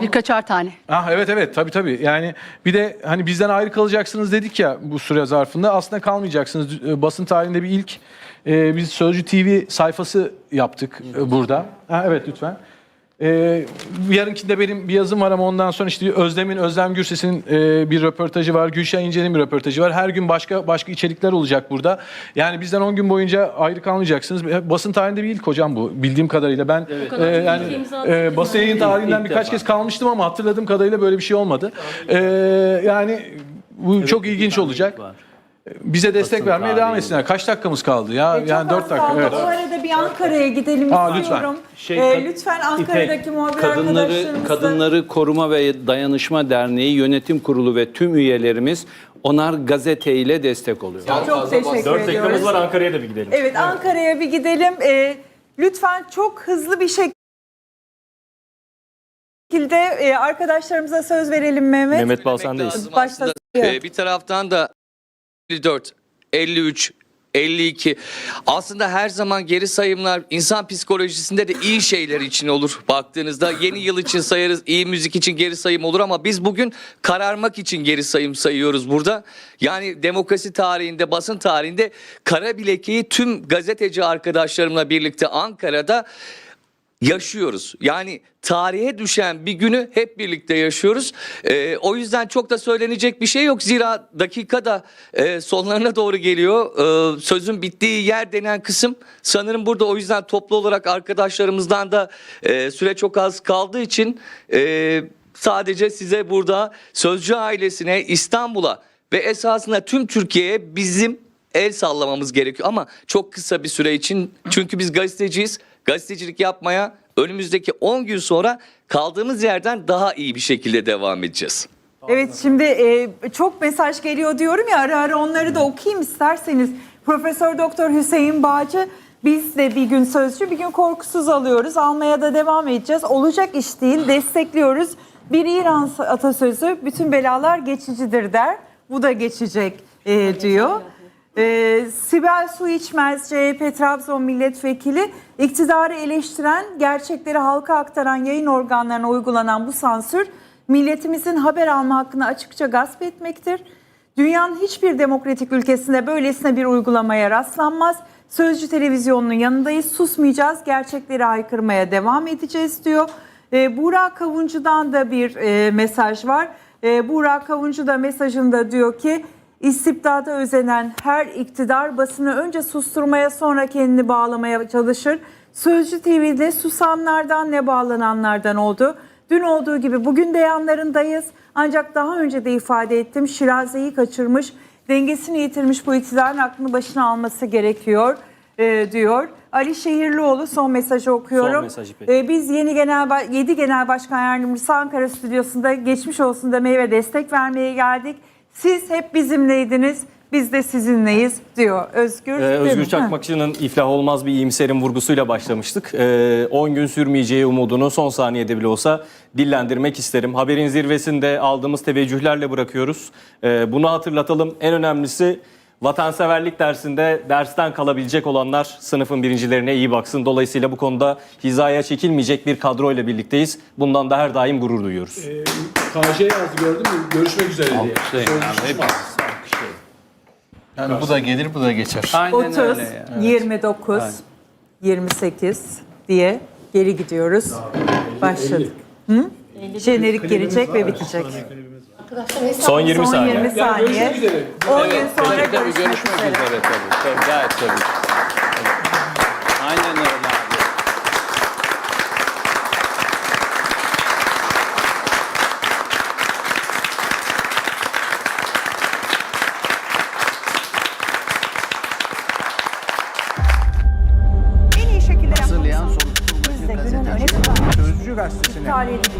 Birkaçar tane. Ah evet evet tabii tabii. Yani bir de hani bizden ayrı kalacaksınız dedik ya bu süre zarfında. Aslında kalmayacaksınız. E, Basın tarihinde bir ilk e, biz Sözcü TV sayfası yaptık e, burada. Ha, evet lütfen. E, yarınkinde benim bir yazım var ama ondan sonra işte Özlem'in, Özlem Gürses'in e, bir röportajı var. Gülşah İnce'nin bir röportajı var. Her gün başka başka içerikler olacak burada. Yani bizden 10 gün boyunca ayrı kalmayacaksınız. Basın tarihinde bir ilk hocam bu bildiğim kadarıyla. Ben e, yani e, basın yayın tarihinden birkaç kez kalmıştım ama hatırladığım kadarıyla böyle bir şey olmadı. E, yani bu çok ilginç olacak. Bize destek vermeye devam etsinler. Kaç dakikamız kaldı ya? Çok yani 4 az dakika. kaldı. Evet. O arada bir Ankara'ya gidelim Aa, lütfen. istiyorum. Şey, Ee, kad- lütfen Ankara'daki İpek, muhabir Kadınları arkadaşlarımızla- Kadınları Koruma ve Dayanışma Derneği Yönetim Kurulu ve tüm üyelerimiz Onar Gazete ile destek oluyor. çok teşekkür 4 ediyoruz. dakikamız var Ankara'ya da bir gidelim. Evet Ankara'ya bir gidelim. Ee, lütfen çok hızlı bir şekilde e, arkadaşlarımıza söz verelim Mehmet. Mehmet Bal sendeyiz. Başta Ee, bir taraftan da 54, 53, 52 aslında her zaman geri sayımlar insan psikolojisinde de iyi şeyler için olur baktığınızda. Yeni yıl için sayarız iyi müzik için geri sayım olur ama biz bugün kararmak için geri sayım sayıyoruz burada. Yani demokrasi tarihinde basın tarihinde kara bilekeyi tüm gazeteci arkadaşlarımla birlikte Ankara'da yaşıyoruz. Yani tarihe düşen bir günü hep birlikte yaşıyoruz. Ee, o yüzden çok da söylenecek bir şey yok. Zira dakikada e, sonlarına doğru geliyor. Ee, sözün bittiği yer denen kısım sanırım burada o yüzden toplu olarak arkadaşlarımızdan da e, süre çok az kaldığı için e, sadece size burada Sözcü ailesine İstanbul'a ve esasında tüm Türkiye'ye bizim el sallamamız gerekiyor ama çok kısa bir süre için çünkü biz gazeteciyiz. Gazetecilik yapmaya önümüzdeki 10 gün sonra kaldığımız yerden daha iyi bir şekilde devam edeceğiz. Evet şimdi e, çok mesaj geliyor diyorum ya ara ara onları da okuyayım isterseniz. Profesör Doktor Hüseyin Bağcı biz de bir gün sözcü bir gün korkusuz alıyoruz. Almaya da devam edeceğiz. Olacak iş değil destekliyoruz. Bir İran atasözü bütün belalar geçicidir der. Bu da geçecek e, diyor. Ee, Sibel Su İçmez, CHP Trabzon Milletvekili, iktidarı eleştiren, gerçekleri halka aktaran yayın organlarına uygulanan bu sansür, milletimizin haber alma hakkını açıkça gasp etmektir. Dünyanın hiçbir demokratik ülkesinde böylesine bir uygulamaya rastlanmaz. Sözcü televizyonunun yanındayız, susmayacağız, gerçekleri haykırmaya devam edeceğiz diyor. Ee, Burak Kavuncu'dan da bir e, mesaj var. Ee, Burak Kavuncu da mesajında diyor ki, İstibdada özenen her iktidar basını önce susturmaya sonra kendini bağlamaya çalışır. Sözcü TV'de susanlardan ne bağlananlardan oldu. Dün olduğu gibi bugün de yanlarındayız. Ancak daha önce de ifade ettim Şiraze'yi kaçırmış, dengesini yitirmiş bu iktidarın aklını başına alması gerekiyor e, diyor. Ali Şehirlioğlu son mesajı okuyorum. Son mesaj İpek. E, biz yeni genel 7 genel başkan yardımcısı Ankara stüdyosunda geçmiş olsun demeye ve destek vermeye geldik. Siz hep bizimleydiniz, biz de sizinleyiz diyor Özgür. Ee? Özgür. Çakmakçı'nın iflah olmaz bir iyimserin vurgusuyla başlamıştık. Ee, 10 gün sürmeyeceği umudunu son saniyede bile olsa dillendirmek isterim. Haberin zirvesinde aldığımız teveccühlerle bırakıyoruz. Ee, bunu hatırlatalım. En önemlisi vatanseverlik dersinde dersten kalabilecek olanlar sınıfın birincilerine iyi baksın. Dolayısıyla bu konuda hizaya çekilmeyecek bir kadroyla birlikteyiz. Bundan da her daim gurur duyuyoruz. KJ yazdı gördün mü? Görüşmek üzere diye. Yani bu da gelir bu da geçer. Aynen 30, öyle ya. 29, 28 diye geri gidiyoruz. Başladık. Hı? Jenerik gelecek ve bitecek. Son 20 Son saniye. 20 saniye. 10 gün sonra Tabii, tabii, görüşmek görüşmek üzere. üzere tabii. Tabii, gayet tabii. Aynen öyle abi. En iyi şekilde Hazırlayan soruşturmacı Biz de günün öne gazeteci. Sözcü gazetesine iptal edilecek.